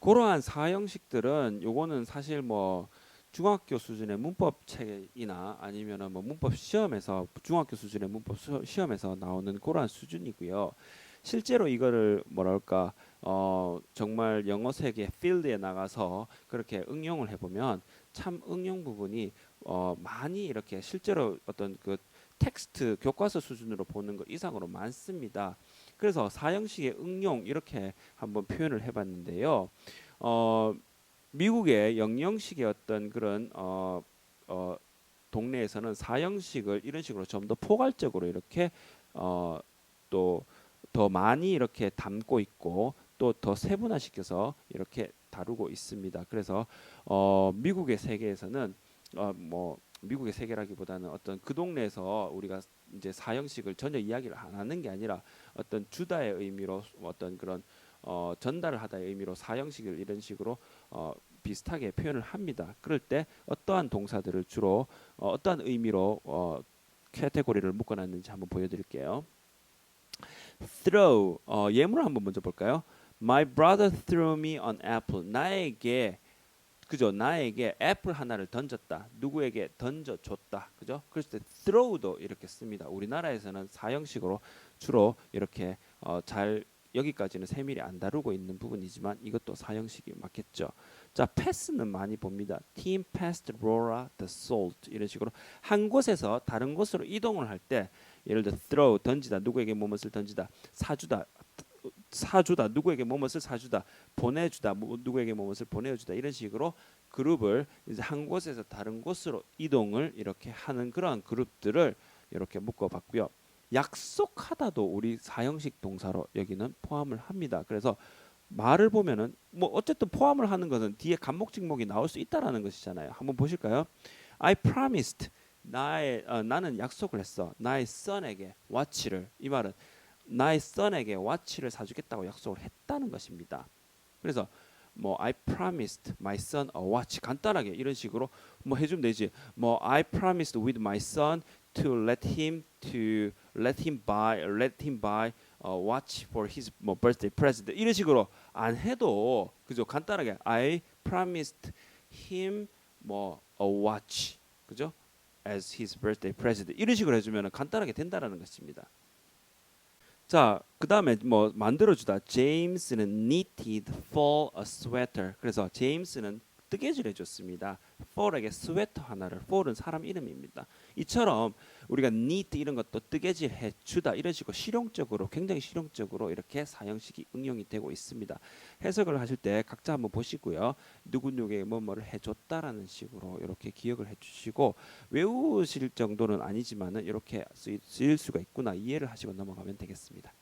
그러한 사형식들은 요거는 사실 뭐 중학교 수준의 문법 책이나 아니면은 뭐 문법 시험에서 중학교 수준의 문법 수- 시험에서 나오는 그러한 수준이고요. 실제로 이거를 뭐랄까 어 정말 영어 세계 필드에 나가서 그렇게 응용을 해보면 참 응용 부분이 어 많이 이렇게 실제로 어떤 그 텍스트 교과서 수준으로 보는 것 이상으로 많습니다. 그래서 사형식의 응용 이렇게 한번 표현을 해봤는데요. 어 미국의 영영식의 어떤 그런 어, 어, 동네에서는 사형식을 이런 식으로 좀 더 포괄적으로 이렇게 어, 또 더 많이 이렇게 담고 있고 또 더 세분화시켜서 이렇게 다루고 있습니다. 그래서 어, 미국의 세계에서는 어, 뭐 미국의 세계라기보다는 어떤 그 동네에서 우리가 이제 사형식을 전혀 이야기를 안 하는 게 아니라 어떤 주다의 의미로 어떤 그런 어, 전달을 하다의 의미로 사형식을 이런 식으로 어, 비슷하게 표현을 합니다. 그럴 때 어떠한 동사들을 주로 어, 어떠한 의미로 어, 카테고리를 묶어놨는지 한번 보여드릴게요. throw 어, 예문을 한번 먼저 볼까요? My brother threw me an apple. 나에게 그죠? 나에게 애플 하나를 던졌다. 누구에게 던져줬다. 그죠? 때 throw도 이렇게 씁니다. 우리나라에서는 사형식으로 주로 이렇게 어, 잘 여기까지는 세밀히 안 다루고 있는 부분이지만 이것도 사형식이 맞겠죠. 자, 패스는 많이 봅니다. Team passed Laura the salt 이런 식으로 한 곳에서 다른 곳으로 이동을 할 때 예를 들어 throw 던지다 누구에게 무엇을 던지다 사주다 사주다 누구에게 무엇을 사주다 보내주다 뭐, 누구에게 무엇을 보내주다 이런 식으로 그룹을 이제 한 곳에서 다른 곳으로 이동을 이렇게 하는 그러한 그룹들을 이렇게 묶어봤고요. 약속하다도 우리 사형식 동사로 여기는 포함을 합니다. 그래서 말을 보면은 뭐 어쨌든 포함을 하는 것은 뒤에 간목 직목이 나올 수 있다라는 것이잖아요. 한번 보실까요? I promised 나의 어, 나는 약속을 했어. 나의 son에게 watch를 이 말은 나의 son에게 watch를 사주겠다고 약속을 했다는 것입니다. 그래서 뭐 I promised my son a watch 간단하게 이런 식으로 뭐 해주면 되지. 뭐 I promised with my son to let him to let him buy let him buy a watch for his 뭐 birthday present 이런 식으로 안 해도 그죠 간단하게 I promised him 뭐 a watch 그죠 as his birthday present 이런 식으로 해주면 간단하게 된다라는 것입니다. 자, 그 다음에 뭐 만들어 주다. 제임스는 knitted for a sweater. 그래서 제임스는 뜨개질 해줬습니다. for에게 스웨터 하나를. for은 사람 이름입니다. 이처럼 우리가 knit 이런 것도 뜨개질 해주다 이런 식으로 실용적으로 굉장히 실용적으로 이렇게 사형식이 응용이 되고 있습니다. 해석을 하실 때 각자 한번 보시고요. 누구 누구에게 뭐뭐를 해줬다라는 식으로 이렇게 기억을 해주시고 외우실 정도는 아니지만은 이렇게 쓰일 수가 있구나 이해를 하시고 넘어가면 되겠습니다.